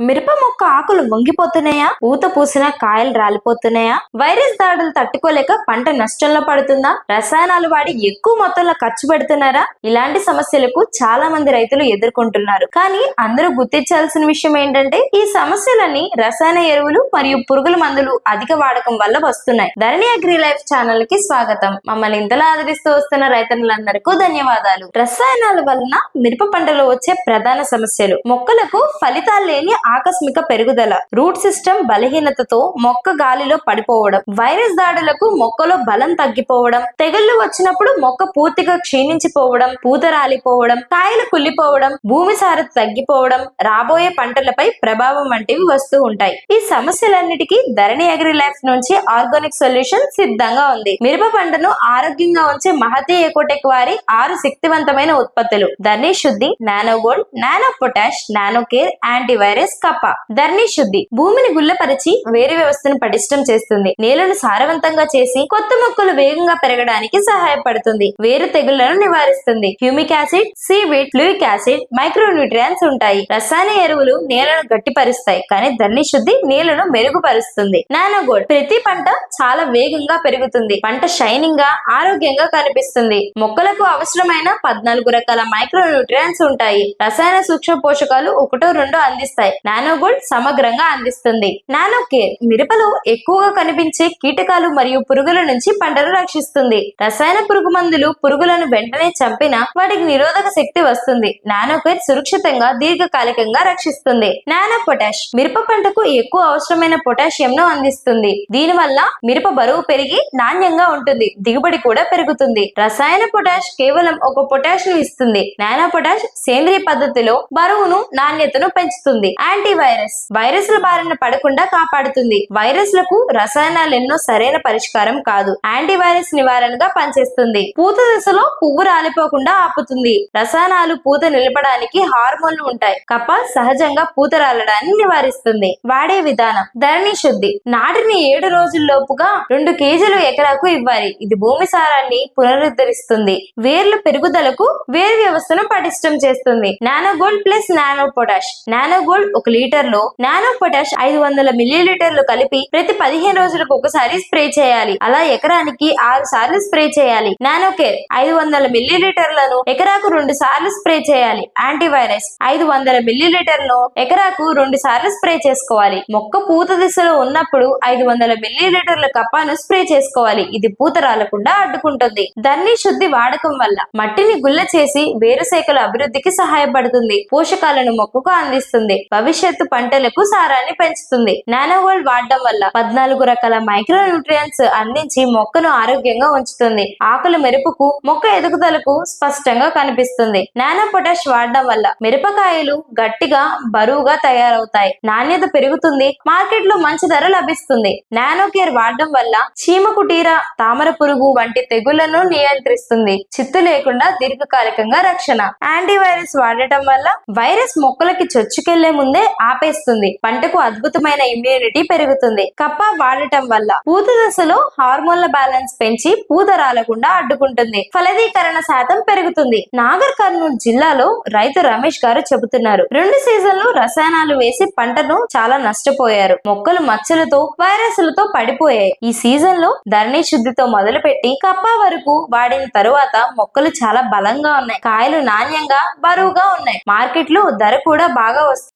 మిరప మొక్క ఆకులు వంగిపోతున్నాయా? ఊత పూసిన కాయలు రాలిపోతున్నాయా? వైరస్ దాడులు తట్టుకోలేక పంట నష్టంలో పడుతుందా? రసాయనాలు వాడి ఎక్కువ మొత్తంలో ఖర్చు పెడుతున్నారా? ఇలాంటి సమస్యలకు చాలా మంది రైతులు ఎదుర్కొంటున్నారు. కానీ అందరూ గుర్తించాల్సిన విషయం ఏంటంటే ఈ సమస్యలన్నీ రసాయన ఎరువులు మరియు పురుగుల మందులు అధిక వాడకం వల్ల వస్తున్నాయి. ధరణి అగ్రి లైఫ్ ఛానల్కి స్వాగతం. మమ్మల్ని ఇంతలా ఆదరిస్తూ వస్తున్న రైతన్నులందరికీ ధన్యవాదాలు. రసాయనాల వలన మిరప పంటలో వచ్చే ప్రధాన సమస్యలు. మొక్కలకు ఫలితాలు లేని ఆకస్మిక పెరుగుదల. రూట్ సిస్టమ్ బలహీనతతో మొక్క గాలిలో పడిపోవడం. వైరస్ దాడులకు మొక్కలో బలం తగ్గిపోవడం. తెగుళ్ళు వచ్చినప్పుడు మొక్క పూర్తిగా క్షీణించిపోవడం పూత రాలిపోవడం కాయలు కుళ్ళిపోవడం భూమి సారత తగ్గిపోవడం రాబోయే పంటలపై ప్రభావం వంటివి వస్తూ ఉంటాయి. ఈ సమస్యలన్నిటికీ ధరణి అగ్రి లైఫ్ నుంచి ఆర్గానిక్ సొల్యూషన్ సిద్ధంగా ఉంది. మిరప పంటను ఆరోగ్యంగా ఉంచే మహతీ ఎకోటెక్ వారి ఆరు శక్తివంతమైన ఉత్పత్తులు. Dharani Shuddhi nano gold nano potash nano care antivirus కప్ప ధరణి శుద్ధి. భూమిని గుల్లపరిచి వేరు వ్యవస్థను పటిష్టం చేస్తుంది. నేలను సారవంతంగా చేసి కొత్త మొక్కలు వేగంగా పెరగడానికి సహాయపడుతుంది. వేరు తెగుళ్ళను నివారిస్తుంది. Humic acid seaweed fulvic acid micro nutrients ఉంటాయి. రసాయన ఎరువులు నేలను గట్టిపరుస్తాయి. కానీ ధరణి శుద్ధి నేలను మెరుగుపరుస్తుంది. నానోగోడ్ ప్రతి పంట చాలా వేగంగా పెరుగుతుంది. పంట షైనింగ్గా ఆరోగ్యంగా కనిపిస్తుంది. మొక్కలకు అవసరమైన పద్నాలుగు రకాల మైక్రో న్యూట్రియన్స్ ఉంటాయి. రసాయన సూక్ష్మ పోషకాలు ఒకటో రెండో అందిస్తాయి. నానోగోల్డ్ సమగ్రంగా అందిస్తుంది. నానో కేర్ మిరపలో ఎక్కువగా కనిపించే కీటకాలు మరియు పురుగుల నుంచి పంటను రక్షిస్తుంది. రసాయన పురుగు మందులు పురుగులను వెంటనే చంపినా వాటికి నిరోధక శక్తి వస్తుంది. నానో కేర్ సురక్షితంగా దీర్ఘకాలికంగా రక్షిస్తుంది. నానో పొటాష్ మిరప పంటకు ఎక్కువ అవసరమైన పొటాషియం ను అందిస్తుంది. దీనివల్ల మిరప బరువు పెరిగి నాణ్యంగా ఉంటుంది. దిగుబడి కూడా పెరుగుతుంది. రసాయన పొటాష్ కేవలం ఒక పొటాష్ను ఇస్తుంది. నానో పొటాష్ సేంద్రియ పద్ధతిలో బరువును నాణ్యతను పెంచుతుంది. యాంటీవైరస్. వైరస్ల బారిన పడకుండా కాపాడుతుంది. వైరస్లకు రసాయనాలు ఎన్నో సరైన పరిష్కారం కాదు. యాంటీవైరస్ నివారణగా పనిచేస్తుంది. పూత దశలో పువ్వు రాలిపోకుండా ఆపుతుంది. రసాయనాలు పూత నిలపడానికి హార్మోన్లు ఉంటాయి. కప్ప సహజంగా పూత రాలడాన్ని నివారిస్తుంది. వాడే విధానం. ధరణి శుద్ధి. నాటిని ఏడు రోజుల్లోపుగా రెండు కేజీలు ఎకరాకు ఇవ్వాలి. ఇది భూమి సారాన్ని పునరుద్ధరిస్తుంది. వేర్ల పెరుగుదలకు వేరు వ్యవస్థను పటిష్టం చేస్తుంది. Nano gold plus nano potash. Nano gold ఒక లీటర్లు నానో పొటాష్ ఐదు వందల మిల్లీలీటర్లు కలిపి ప్రతి పదిహేను రోజులకు ఒకసారి స్ప్రే చేయాలి. అలా ఎకరానికి ఆరు సార్లు స్ప్రే చేయాలి. నానో కేర్ ఐదు వందల మిల్లీలీటర్లను ఎకరాకు రెండు సార్లు స్ప్రే చేయాలి. యాంటీవైరస్ ఐదు వందల మిల్లీలీటర్లను ఎకరాకు రెండు సార్లు స్ప్రే చేసుకోవాలి. మొక్క పూత దిశలో ఉన్నప్పుడు ఐదు వందల మిల్లీలీటర్ల కప్పాను స్ప్రే చేసుకోవాలి. ఇది పూత రాలకుండా అడ్డుకుంటుంది. ధన్ని శుద్ధి వాడకం వల్ల మట్టిని గుల్ల చేసి వేరుశేఖల అభివృద్ధికి సహాయపడుతుంది. పోషకాలను మొక్కకు అందిస్తుంది. భవిష్యత్తు పంటలకు సారాన్ని పెంచుతుంది. నానోగోల్డ్ వాడడం వల్ల పద్నాలుగు రకాల మైక్రో న్యూట్రియన్స్ అందించి మొక్కను ఆరోగ్యంగా ఉంచుతుంది. ఆకుల మెరుపుకు మొక్క ఎదుగుదలకు స్పష్టంగా కనిపిస్తుంది. నానో పొటాష్ వాడడం వల్ల మిరపకాయలు గట్టిగా బరువుగా తయారవుతాయి. నాణ్యత పెరుగుతుంది. మార్కెట్లో మంచి ధర లభిస్తుంది. నానో కేర్ వాడడం వల్ల చీమ కుటీర తామర పురుగు వంటి తెగుళ్ళను నియంత్రిస్తుంది. చిత్తు లేకుండా దీర్ఘకాలికంగా రక్షణ. యాంటీవైరస్ వాడటం వల్ల వైరస్ మొక్కలకి చొచ్చుకెళ్ళే ముందే ఆపేస్తుంది. పంటకు అద్భుతమైన ఇమ్యూనిటీ పెరుగుతుంది. కప్ప వాడటం వల్ల పూత దశలో హార్మోన్ల బ్యాలెన్స్ పెంచి పూత రాలకుండా అడ్డుకుంటుంది. ఫలదీకరణ శాతం పెరుగుతుంది. నాగర్ కర్నూలు జిల్లాలో రైతు రమేష్ గారు చెబుతున్నారు. రెండు సీజన్లు రసాయనాలు వేసి పంటను చాలా నష్టపోయారు. మొక్కలు మచ్చలతో వైరస్లతో పడిపోయాయి. ఈ సీజన్లో ధరణి శుద్ధితో మొదలుపెట్టి కప్ప వరకు వాడిన తరువాత మొక్కలు చాలా బలంగా ఉన్నాయి. కాయలు నాణ్యంగా బరువుగా ఉన్నాయి. మార్కెట్లో ధర కూడా బాగా వస్తుంది